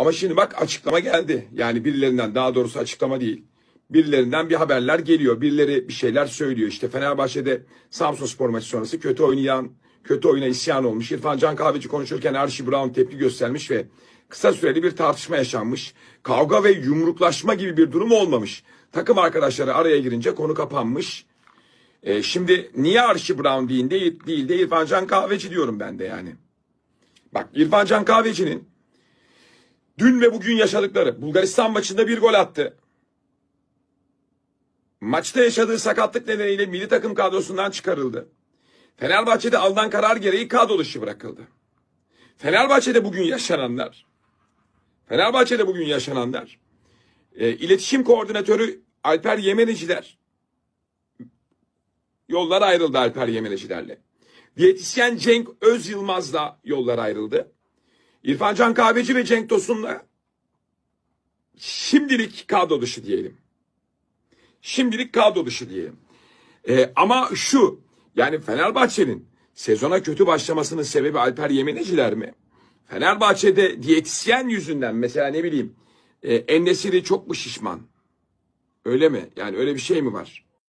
Ama şimdi bak açıklama geldi. Yani birilerinden daha doğrusu açıklama değil. Birilerinden bir haberler geliyor. Birileri bir şeyler söylüyor. İşte Fenerbahçe'de Samsun Spor maçı sonrası kötü oynayan, kötü oyuna isyan olmuş. İrfan Can Kahveci konuşurken Archie Brown tepki göstermiş ve kısa süreli bir tartışma yaşanmış. Kavga ve yumruklaşma gibi bir durum olmamış. Takım arkadaşları araya girince konu kapanmış. E, şimdi niye Archie Brown değil, değil de İrfan Can Kahveci diyorum ben de yani. Bak İrfan Can Kahveci'nin dün ve bugün yaşadıkları Bulgaristan maçında bir gol attı. Maçta yaşadığı sakatlık nedeniyle milli takım kadrosundan çıkarıldı. Fenerbahçe'de alınan karar gereği kadro dışı bırakıldı. Fenerbahçe'de bugün yaşananlar, Fenerbahçe'de bugün yaşananlar, e, iletişim koordinatörü Alper Yemeneciler, yollar ayrıldı Alper Yemenecilerle. Diyetisyen Cenk Öz Yılmaz'la yollar ayrıldı. İrfan Can Kahveci ve Cenk Tosun'la şimdilik kadro dışı diyelim. Şimdilik kadro dışı diyelim. Ee, ama şu yani Fenerbahçe'nin sezona kötü başlamasının sebebi Alper Yemeneciler mi? Fenerbahçe'de diyetisyen yüzünden mesela ne bileyim e, Ennesiri çok mu şişman? Öyle mi? Yani öyle bir şey mi var?